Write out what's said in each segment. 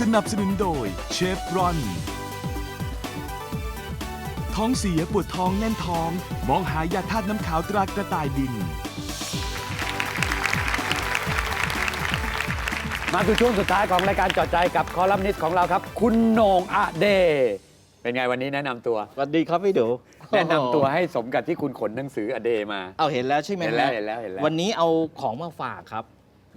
สนับสนุนโดยเชฟรอน ท้องเสียปวดท้องแน่นท้อง มองหายาธาตุน้ำขาวตรากระต่ายบิน มาสู่ช่วงสุดท้ายของรายการจอดใจกับคอลัมนิสต์ของเราครับ คุณโหนงอะเด เป็นไงวันนี้แนะนำตัว สวัสดีครับพี่ดูแนะนำตัวให้สมกับที่คุณขนหนังสืออเดมา เอาเห็นแล้วใช่ไหมเห็นแล้วฮะเห็นแล้วเห็นแล้ว วันนี้เอาของมาฝากครับ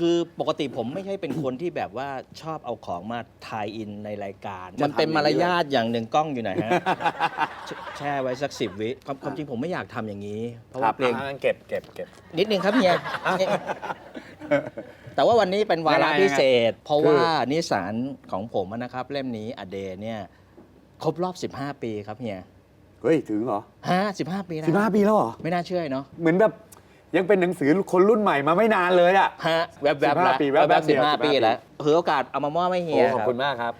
คือปกติผมไม่ใช่เป็นคนที่แบบว่าชอบเอาของมาทายอินในรายการ มันเป็นมารยาทอย่างหนึ่งกล้องอยู่ไหนฮะ แชแช่ไว้สักสิบวิความความจริงผมไม่อยากทำอย่างนี้ เพราะครัว่าบเกรงอ่าเก็บเก็บเก็บ นิดนึงครับเฮียแต่ว่าวันนี้เป็นวาระยังไงพิเศษ เพราะคือว่านิสานของผมนะครับ เล่มนี้อเดเนี่ยครบรอบ 15 ปีครับเฮียเฮ้ย ถึงเหรอฮะ15 ปีแล้วสิบห้าปีแล้วเหรอ ไม่น่าเชื่อเนาะ เหมือนแบบ ยังเป็นหนังสือคนรุ่นใหม่มาไม่นานเลยอะ ฮะแวบๆแล้ว15ปีแวบๆแวบๆเดีสิยวบห้า15 ปีแล้วถือโอกาสเอามามอบให้เฮีโอ้ยขอบครับคุณมากครับ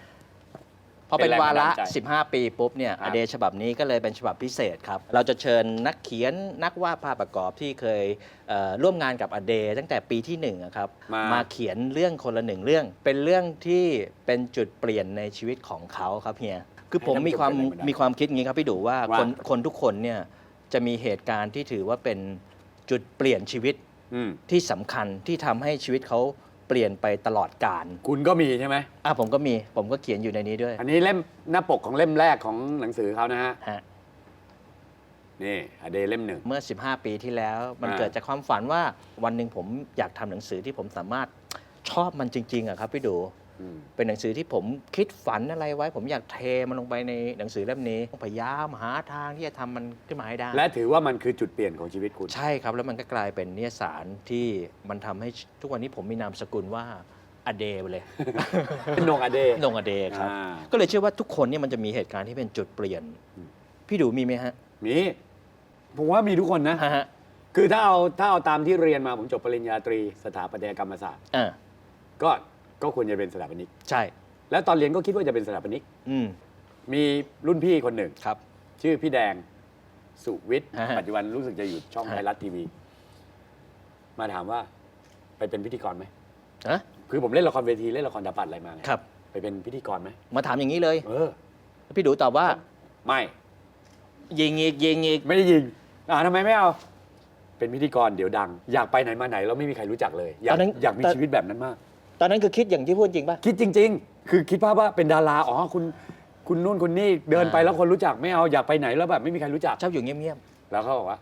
พอเป็นเป็นแรงวาระบันดาลใจ15 ปีปุ๊บเนี่ยครับ อเดย์ฉบับนี้ก็เลยเป็นฉบับพิเศษครับ เราจะเชิญนักเขียนนักวาดภาพประกอบที่เคยเอ่อร่วมงานกับอเดย์ตั้งแต่ปีที่หนึ่งอะครับมามาเขียนเรื่องคนละหนึ่งเรื่อง เป็นเรื่องที่เป็นจุดเปลี่ยนในชีวิตของเขาครับเฮียคือผมมีความมีความคิดอย่างนี้ครับพี่ดูว่าว่า คนคนทุกคนเนี่ยจะมีเหตุการณ์ที่ถือว่าเป็น จุดเปลี่ยนชีวิตอืมที่สำคัญที่ทำให้ชีวิตเขาเปลี่ยนไปตลอดกาลคุณก็มีใช่ไหม อะผมก็มีผมก็เขียนอยู่ในนี้ด้วยอันนี้เล่มหน้าปกของเล่มแรกของหนังสือเขานะฮะ ฮะ นี่อเดเล่มหนึ่ง เมื่อ 15 ปีที่แล้ว มันอ่า เกิดจากความฝันว่าวันหนึ่งผมอยากทำหนังสือที่ผมสามารถชอบมันจริงๆอะครับพี่ดูอืม เป็นหนังสือที่ผมคิดฝันอะไรไว้ ผมอยากเทมันลงไปในหนังสือเล่มนี้พยายามหาทางที่จะทำมันขึ้นมาให้ได้ และถือว่ามันคือจุดเปลี่ยนของชีวิตคุณ ใช่ครับ แล้วมันก็กลายเป็นนิยสารที่มันทำให้ทุกวันนี้ผมมีนามสกุลว่าอเดไปเลย เป็นโหนงอเดนงอเดครับ อ่าก็เลยเชื่อว่าทุกคนเนี่ยมันจะมีเหตุการณ์ที่เป็นจุดเปลี่ยนอืมพี่ดูมีไหมฮะมีผมว่ามีทุกคนนะฮะคือถ้าเอาถ้าเอาตามที่เรียนมาผมจบปริญญาตรีสถาปัตยกรรมศาสตร์ อ่าก็ ก็ควรจะเป็นสถาปนิก ใช่ แล้วตอนเรียนก็คิดว่าจะเป็นสถาปนิก อืม มีรุ่นพี่คนหนึ่ง ครับ ชื่อพี่แดงสุวิทย์ ฮะปัจจุบันรู้สึกจะอยู่ช่องฮะ ไทยรัฐทีวี มาถามว่าไปเป็นพิธีกรไหมฮะคือผมเล่นละครเวทีเล่นละครดาปัดอะไรมาไงครับ ไปเป็นพิธีกรไหมมาถามอย่างนี้เลย เออ พี่ดูตอบว่า ไม่ ยิงอีกยิงอีก ไม่ได้ยิง อ่าทำไมไม่เอา เป็นพิธีกรเดี๋ยวดัง อยากไปไหนมาไหนแล้วไม่มีใครรู้จักเลย อยากอยากมีชีวิตแบบนั้นมาก ตอนนั้นคือคิดอย่างที่พูดจริงป่ะ คิดจริง ๆ คือคิดภาพว่าเป็นดารา อ๋อ คุณ คุณนู่นคุณนี่ เดินไปอ่าแล้วคนรู้จักไม่เอา อยากไปไหนแล้วแบบไม่มีใครรู้จัก ชอบอยู่เงียบแล้วเขาบอกว่า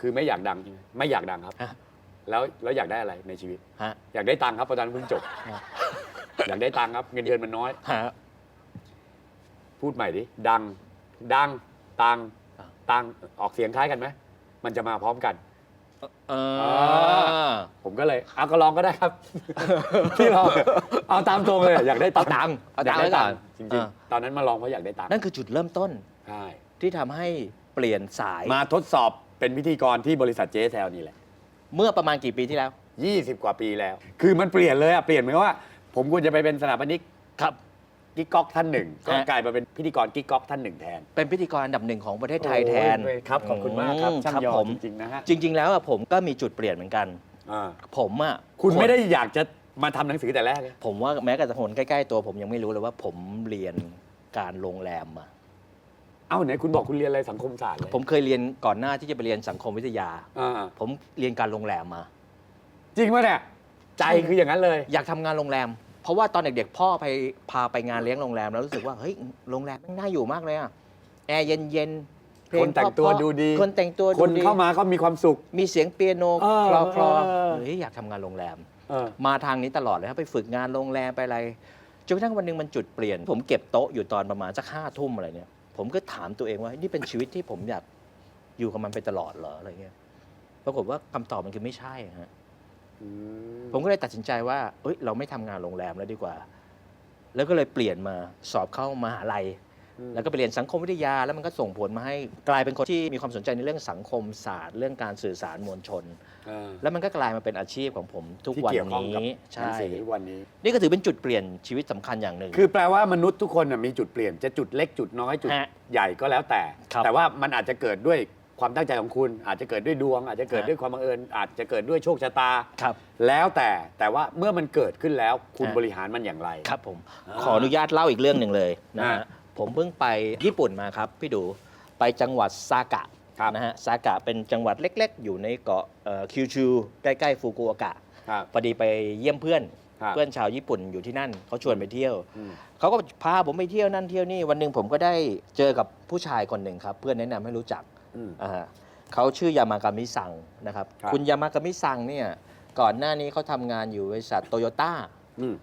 คือไม่อยากดังใช่ไหมไม่อยากดังครับฮะแล้ว แล้วอยากได้อะไรในชีวิตๆฮะ อยากได้ตังค์ครับเพราะตอนนั้นเพิ่งจบฮะอยากได้ตังค์ครับ เงินเดือนมันน้อย ฮะ พูดใหม่ดิ ดัง ดัง ตังค์อ่าตังค์ออกเสียงคล้ายกันไหม มันจะมาพร้อมกัน เออ ผมก็เลยเอาก็ลองก็ได้ครับ พี่ลองเอาตามตรงเลยอยากได้ตังค์เอาตังค์เอาอยากตังค์ได้ไว้ก่ตัอนงค์จริงอ่า ๆ ตอนนั้นมาลองเพราะอยากได้ตังค์นั่นคือจุดเริ่มต้นใช่ที่ทำให้เปลี่ยนสายมาทดสอบเป็นพิธีกรที่บริษัทเจ๊แซวนี่แหละ เมื่อประมาณกี่ปีที่แล้ว 20 กว่าปีแล้ว คือมันเปลี่ยนเลยอะเปลี่ยนเหมือนว่า ผมควรจะไปเป็นสถาปนิกครับ กิ๊กก๊อกท่านหนึ่งก็ฮะกลายมาเป็นพิธีกรกิ๊กก๊อกท่านหนึ่งแทนเป็นพิธีกรอันดับหนึ่งของประเทศไทยแทน โอ้ยครับขอบคุณมากครับอืมช่างครับยอผม จริงๆนะฮะจริง ๆ แล้วอะผมก็มีจุดเปลี่ยนเหมือนกัน อ่าผมอะคุณไม่ได้อยากจะมาทำหนังสือแต่แรกเลยผมว่าแม้กระทั่งคนใกล้ ๆ ตัวผมยังไม่รู้เลยว่าผมเรียนการโรงแรมมา เอ้าไหนคุณบอกคุณเรียนอะไรสังคมศาสตร์เลยผมเคยเรียนก่อนหน้าที่จะไปเรียนสังคมวิทยา อ่าผมเรียนการโรงแรมมา จริงไหมเนี่ยใจคืออย่างนั้นเลย อยากทำงานโรงแรม เพราะว่าตอนเด็กๆพ่อไปพาไปงานเลี้ยงโรงแรมแล้วรู้สึกว่าเฮ้ยโรงแรมแม่งน่าอยู่มากเลยอะแอร์เย็นๆเพลคนแต่งตัวเพราะๆดูดี คนแต่งตัวคนดูดีเข้ามาก็มีความสุข มีเสียงเปียโนเออคลอคลอเออ เฮ้ยอยากทำงานโรงแรม เออ มาทางนี้ตลอดเลยครับไปฝึกงานโรงแรมไปอะไรจนกระทั่งวันหนึ่งมันจุดเปลี่ยน ผมเก็บโต๊ะอยู่ตอนประมาณสักห้าทุ่มอะไรเนี่ย ผมก็ถามตัวเองว่านี่เป็นชีวิตที่ผมอยากอยู่กับมันไปตลอดเหรออะไรเงี้ยปรากฏว่าคำตอบมันคือไม่ใช่ฮะอืม ผมก็เลยตัดสินใจว่าเอ้ยเราไม่ทำงานโรงแรมแล้วดีกว่า แล้วก็เลยเปลี่ยนมาสอบเข้ามหาลัย แล้วก็ไปเรียนสังคมวิทยาแล้วมันก็ส่งผลมาให้กลายเป็นคนที่มีความสนใจในเรื่องสังคมศาสตร์เรื่องการสื่อสารมวลชนเออแล้วมันก็กลายมาเป็นอาชีพของผมทุกที่วันเกี่ยวข้องกับนี้หนัใช่งสือทุกวันนี้ นี่ก็ถือเป็นจุดเปลี่ยนชีวิตสำคัญอย่างหนึ่ง คือแปลว่ามนุษย์ทุกคนน่ะมีจุดเปลี่ยนจะจุดเล็กจุดน้อยจุดฮะใหญ่ก็แล้วแต่ ครับแต่ว่ามันอาจจะเกิดด้วย ความตั้งใจของคุณ อาจจะเกิดด้วยดวง อาจจะเกิดฮะด้วยความบังเอิญอาจจะเกิดด้วยโชคชะตา ครับ แล้วแต่แต่ว่าเมื่อมันเกิดขึ้นแล้วคุณฮะบริหารมันอย่างไร ครับผมอ่าขออนุญาตเล่าอีกเรื่องหนึ่งเลยนะอ่าฮะผมเพิ่งไปญี่ปุ่นมาครับ พี่ดูไปจังหวัดซากะครับ นะฮะซากะเป็นจังหวัดเล็กๆ อยู่ในเกาะเอ่อคิวชูใกล้ๆฟุกุโอกะครับ พอดีไปเยี่ยมเพื่อนครับ เพื่อนชาวญี่ปุ่นอยู่ที่นั่นเขาชวนไปเที่ยว อืม เขาก็พาผมไปเที่ยวนั่นเที่ยวนี่วันหนึ่งผมก็ได้เจอกับผู้ชายคนหนึ่งครับ เพื่อนแนะนำให้รู้จัก อืม อ่าฮะเขาชื่อยามากามิซังนะครับครับคุณยามากามิซังเนี่ยก่อนหน้านี้เขาทำงานอยู่บริษัทโตโยต้าอืม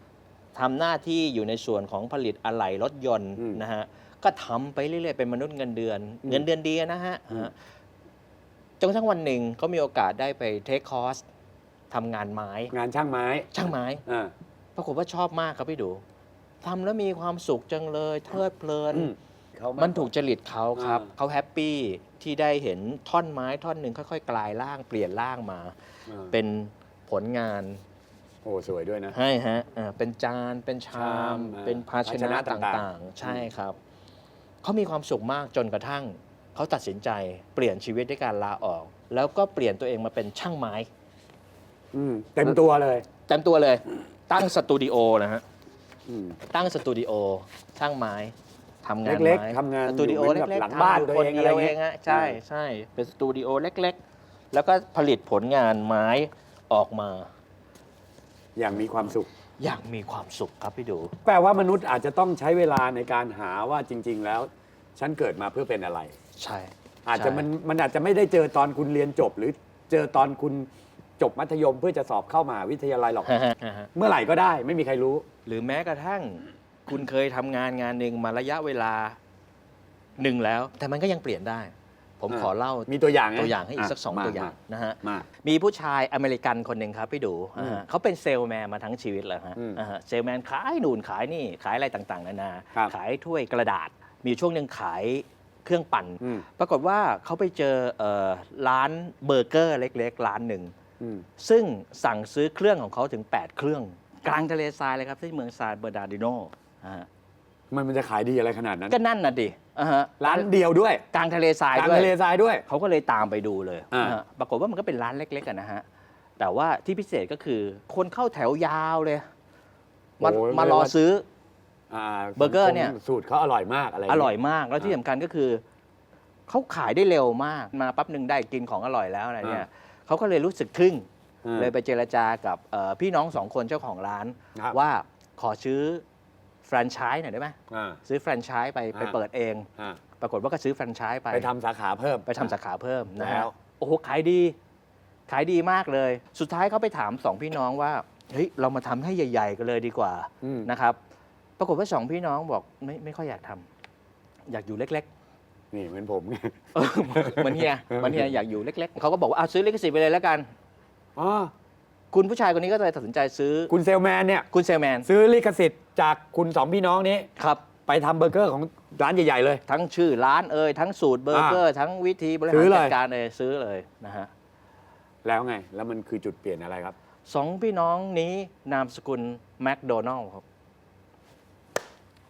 ทำหน้าที่อยู่ในส่วนของผลิตอะไหล่รถยนต์อืมนะฮะก็ทำไปเรื่อยๆเป็นมนุษย์เงินเดือน อืมเงินเดือนดีนะฮะอืมฮะจนกระทั่งวันหนึ่งเขามีโอกาสได้ไปเทคคอร์สทำงานไม้ งานช่างไม้ช่างไม้ อ่าปรากฏว่าชอบมากครับพี่ดูทำแล้วมีความสุขจังเลยเทิดเพลิน อืม เขามั มันถูกจริตเขาครับ อ่า เขาแฮปปี้ที่ได้เห็นท่อนไม้ท่อนหนึ่งค่อยๆ กลายร่างเปลี่ยนร่างมา เป็นผลงานโอ้สวยด้วยนะ ให้ฮะอ่าเป็นจานเป็นชามชามอ่าเป็นภาชภาชนะนะตต่างๆ่างๆ ใช่ครับ เขามีความสุขมากจนกระทั่ง เขาตัดสินใจเปลี่ยนชีวิตด้วยการลาออก แล้วก็เปลี่ยนตัวเองมาเป็นช่างไม้ อืมเต็มตัวเลยเต็มตัวเลยตั้งสตูดิโอนะฮะ อืมตั้งสตูดิโอช่างไม้ ทำงานเล็กๆไม้ทำงานสตูดิโออยู่เหมืเล็อนกกับหลังๆบ้านทำตัวคนเองเดีอะไรยวเงี้เอยงฮะใช่อ่าใช่เป็นสตูดิโอเล็กๆ แล้วก็ผลิตผลงานไม้ออกมา อย่างมีความสุข อย่างมีความสุขครับพี่ดู แปลว่ามนุษย์อาจจะต้องใช้เวลาในการหาว่าจริง ๆ แล้ว ฉันเกิดมาเพื่อเป็นอะไร ใช่ อาจจะมันมันอาจจะไม่ได้เจอตอนคุณเรียนจบ หรือเจอตอนคุณจบมัธยมเพื่อจะสอบเข้ามหาวิทยาลัยหรอกฮะฮะฮะฮะเมื่อไหร่ก็ได้ไม่มีใครรู้ หรือแม้กระทั่ง คุณเคยทำงานงานหนึ่งมาระยะเวลาหนึ่งแล้ว แต่มันก็ยังเปลี่ยนได้ ผมอ่าขอเล่ามีตัวอย่างไหมตัวอย่างให้อีกสักะสองมตัวอย่างนะฮะ มา มีผู้ชายอเมริกันคนหนึ่งครับพี่ดูอืมอ่าฮะเขาเป็นเซลส์แมนมาทั้งชีวิตเลยฮะอืมอ่าฮะเซลส์แมนขายนู่นขายนี่ขายอะไรต่างๆนานา ครับ ขายถ้วยกระดาษ มีช่วงหนึ่งขายเครื่องปั่น อืมปรากฏว่าเขาไปเจอเอ่อร้านเบอร์เกอร์เล็ก ๆ ร้านหนึ่ง อืม ซึ่งสั่งซื้อเครื่องของเขาถึง 8 เครื่อง กลางทะเลทรายเลยครับ ที่เมืองซานเบอร์นาร์ดิโน อ่ามันมันจะขายดีอะไรขนาดนั้น ก็นั่นน่ะดิอ่าฮะร้านเดียวด้วยกลางทะเลทรายกลางด้วย ทะเลทรายด้วย เขาก็เลยตามไปดูเลยอ่าอ่าปรากฏว่ามันก็เป็นร้านเล็กๆกันนะฮะ แต่ว่าที่พิเศษก็คือ คนเข้าแถวยาวเลย มาโอ้ยมารอซื้ออ่าเบอร์เกอร์เนี่ย สูตรเขาอร่อยมากอะไรอร่อยมาก แล้วที่สำคัญก็คือ เขาขายได้เร็วมาก มาปั๊บหนึ่งได้กินของอร่อยแล้วอะไรเนี่ยเขาก็เลยรู้สึกทึ่ง อ่า เลยไปเจรจากับเอ่อพี่น้องสองคนเจ้าของร้าน ครับ ว่าขอซื้อแฟรนไชส์หน่อยได้ไหมอ่า ซื้อแฟรนไชส์ไปไปอ่า เปิดเอง อ่าปรากฏว่าก็ซื้อแฟรนไชส์ไป ไปทำสาขาเพิ่ม ไปทำสาขาเพิ่มนะแล้ฮะว โอ้โหขายดี ขายดีมากเลย สุดท้ายเขาไปถามสองพี่น้องว่าเฮ้ยเรามาทำให้ใหญ่ ๆ กันเลยดีกว่าอืมนะครับ ปรากฏว่าสองพี่น้องบอกไม่ไม่ค่อยอยากทำอยากอยู่เล็กนี่เหมือนผมไงๆเออเหมือนเฮียเหมือนเฮียอยากอยู่เล็ก ๆเขาก็บอกว่าเอาซื้อลิขสิทธิ์ไปเลยแล้วกัน อ๋อ คุณผู้ชายคนนี้ก็เลยตัดสินใจซื้อคุณเซลแมนเนี่ย คุณเซลแมนซื้อลิขสิทธิ์จากคุณสองพี่น้องนี้ ครับ ไปทำเบอร์เกอร์ของร้านใหญ่ ๆ เลย ทั้งชื่อร้านเอ่ยทั้งสูตรเบอร์เกอร์ทั้งวิธีบริซื้หารอเลย จัดการเอ่ยซื้อเลยนะฮะแล้วไง แล้วมันคือจุดเปลี่ยนอะไรครับ สองพี่น้องนี้นามสกุลแมคโดนัลล์ครับ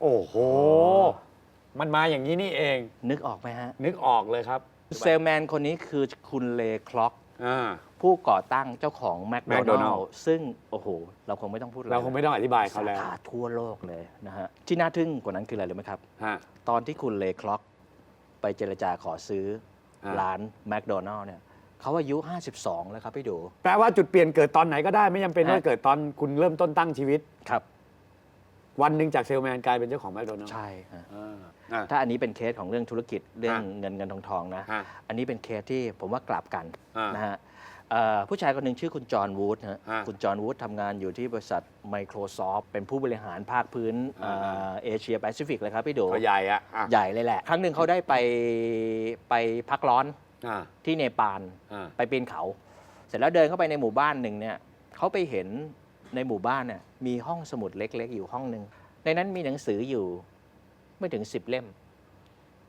โอ้โห มันมาอย่างนี้นี่เอง นึกออกไหมฮะ นึกออกเลยครับเซลแมนคนนี้คือคุณเลคล็อก อ่า ผู้ก่อตั้งเจ้าของแมคโดนัล McDonald ล์ซึ่ง โอ้โห เราคงไม่ต้องพูดอะเราคงไม่ต้องอธิบายเขาแล้วสาขาทั่วโลกเลยนะฮะ ที่น่าทึ่งกว่านั้นคืออะไรรู้ไหมครับ ฮะ ตอนที่คุณเลคล็อกไปเจรจาขอซื้ออ่าร้านแมคโดนัลล์เนี่ยเขาอายุ 52 แล้วครับพี่ดู แปลว่าจุดเปลี่ยนเกิดตอนไหนก็ได้ไม่จำเป็นว่าฮะ เกิดตอนคุณเริ่มต้นตั้งชีวิต ครับ วันหนึ่งจากเซลแมนกลายเป็นเจ้าของแมคโดนัลล์ใช่ฮะอ่าอ่าถ้าอันนี้เป็นเคสของเรื่องธุรกิจเรื่องฮะ เงินเงินทองทองนะ ฮะ อันนี้เป็นเคสที่ผมว่ากลับกันอ่าน นะฮะเอ่อผู้ชายคนหนึ่งชื่อคุณจอห์นวูดฮะฮะคุณจอห์นวูดทำงานอยู่ที่บริษัท Microsoft เป็นผู้บริหารภาคพื้นอ่า เอ่อเอเชียแปซิฟิกเลยครับพี่ดูตัวใหญ่อะอะใหญ่เลยแหละ ครั้งหนึ่งเขาได้ไปไปพักร้อนอ่าที่เนปาล อ่า ไปปีนเขา เสร็จแล้วเดินเข้าไปในหมู่บ้านหนึ่งเนี่ยเขาไปเห็นในหมู่บ้านเนี่ยมีห้องสมุดเล็ก ๆ อยู่ห้องหนึ่งในนั้นมีหนังสืออยู่ไม่ถึง10เล่มโ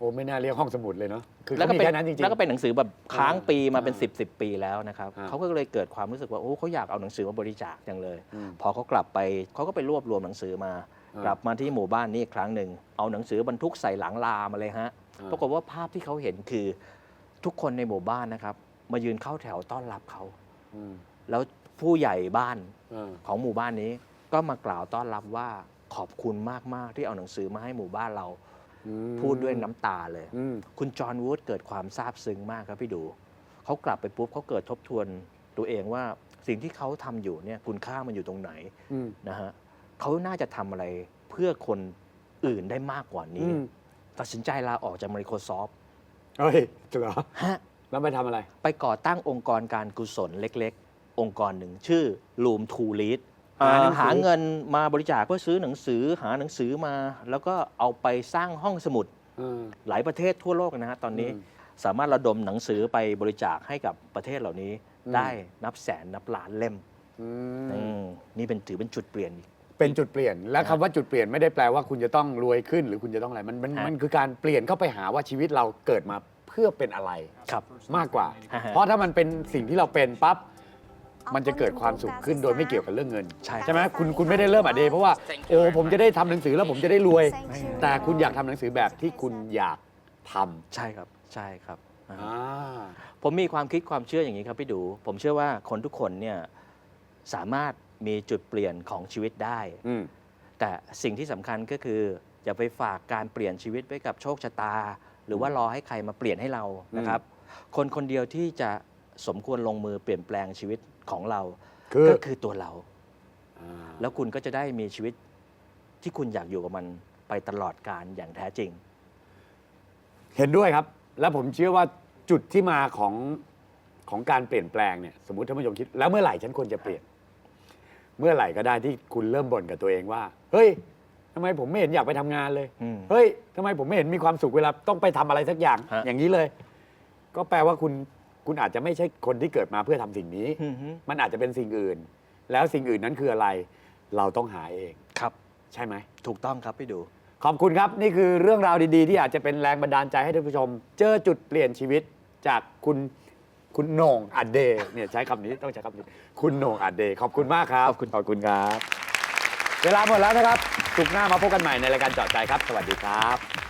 อ้ไม่น่าเรียกห้องสมุดเลยเนาะคือแล้วเขาก็มีเป็นแค่นั้นจริงๆแล้วก็เป็นหนังสือแบบค้างปีมาเป็นอ่า10บสปีแล้วนะครับอ่าเขาก็เลยเกิดความรู้สึกว่าโอ้เขาอยากเอาหนังสือมาบริจาคจังเลย อืมพอเขากลับไปเขาก็ไปรวบรวมหนังสือมา อ่ากลับมาที่หมู่บ้านนี้อีกครั้งหนึ่งเอาหนังสือบรรทุกใส่หลังลามาเลยฮะอ่า ปรากฏว่าภาพที่เขาเห็นคือทุกคนในหมู่บ้านนะครับ มายืนเข้าแถวต้อนรับเขาอืมแล้วผู้ใหญ่บ้าน เออ ของหมู่บ้านนี้ก็มากล่าวต้อนรับว่าขอบคุณมาก ๆ ที่เอาหนังสือมาให้หมู่บ้านเราอืม พูดด้วยน้ำตาเลยอืมคุณจอห์นวูดเกิดความซาบซึ้งมากครับพี่ดู เขากลับไปปุ๊บเขาเกิดทบทวนตัวเองว่าสิ่งที่เขาทำอยู่เนี่ยคุณค่ามันอยู่ตรงไหนอืมนะฮะเขาน่าจะทำอะไรเพื่อคนอื่นได้มากกว่าอืนี้มตัดสินใจลาออกจาก Microsoft เฮ้ยเหรอฮะแล้วไปทำอะไร ไปก่อตั้งองค์กรการกุศลเล็ก ๆ องค์กรหนึ่งชื่อ Room to Read หาหนังสือหาเงินมาบริจาคเพื่อซื้อหนังสือหาหนังสือมา แล้วก็เอาไปสร้างห้องสมุดเออหลายประเทศทั่วโลกนะฮะตอนนี้อืมสามารถระดมหนังสือไปบริจาคให้กับประเทศเหล่านี้อืมได้นับแสนนับล้านเล่มอืมอืมนี่เป็นถือเป็นจุดเปลี่ยนอีกเป็นจุดเปลี่ยน และครัคำบว่าจุดเปลี่ยนไม่ได้แปลว่าคุณจะต้องรวยขึ้น หรือคุณจะต้องอะไรมันมันฮะมันคือการเปลี่ยนเข้าไปหาว่าชีวิตเราเกิดมาเพื่อเป็นอะไรครับมากกว่าอ่าฮะเพราะถ้ามันเป็นสิ่งที่เราเป็นปั๊บ มันจะเกิดความสุขขึ้นโดยไม่เกี่ยวกับเรื่องเงิน ใช่ ใช่ไหมคุณคุณไม่ได้เริ่มอะเดย์เพราะว่าโอ้ผมจะได้ทำหนังสือแล้วผมจะได้รวย แต่คุณอยากทำหนังสือแบบที่คุณอยากทำใช่ครับ ใช่ครับอ่าอ่า ผมมีความคิดความเชื่ออย่างนี้ครับพี่ดู ผมเชื่อว่าคนทุกคนเนี่ยสามารถมีจุดเปลี่ยนของชีวิตได้ อืม แต่สิ่งที่สำคัญก็คือ อย่าไปฝากการเปลี่ยนชีวิตไว้กับโชคชะตา หรือว่ารอให้ใครมาเปลี่ยนให้เรานะครับ คนคนเดียวที่จะสมควรลงมือเปลี่ยนแปลงชีวิต ของเรา คือ ก็คือตัวเราอ่าแล้วคุณก็จะได้มีชีวิตที่คุณอยากอยู่กับมันไปตลอดการอย่างแท้จริง เห็นด้วยครับ และผมเชื่อว่าจุดที่มาของของการเปลี่ยนแปลงเนี่ยสมมติท่านผู้ชมคิด แล้วเมื่อไหร่ฉันควรจะเปลี่ยน เมื่อไหร่ก็ได้ที่คุณเริ่มบ่นกับตัวเองว่า เฮ้ยทำไมผมไม่เห็นอยากไปทำงานเลย อืมเฮ้ยทำไมผมไม่เห็นมีความสุขเวลาต้องไปทำอะไรสักอย่าง ฮะ อย่างนี้เลย ก็แปลว่าคุณ คุณอาจจะไม่ใช่คนที่เกิดมาเพื่อทำสิ่งนี้ อือฮึมันอาจจะเป็นสิ่งอื่น แล้วสิ่งอื่นนั้นคืออะไร เราต้องหาเอง ครับ ใช่ไหม ถูกต้องครับพี่ดู ขอบคุณครับ นี่คือเรื่องราวดีๆ ที่อาจจะเป็นแรงบันดาลใจให้ท่านผู้ชม เจอจุดเปลี่ยนชีวิตจากคุณคุณโหน่งอัดเดย์เนี่ยใช้คำนี้ต้องใช้คำนี้ คุณโหน่งอัดเดย์ขอบคุณมากครับขอบคุณขอบคุณครับ เวลาหมดแล้วนะครับสุกร์หน้ามาพบกันใหม่ในรายการเจาะใจครับ สวัสดีครับ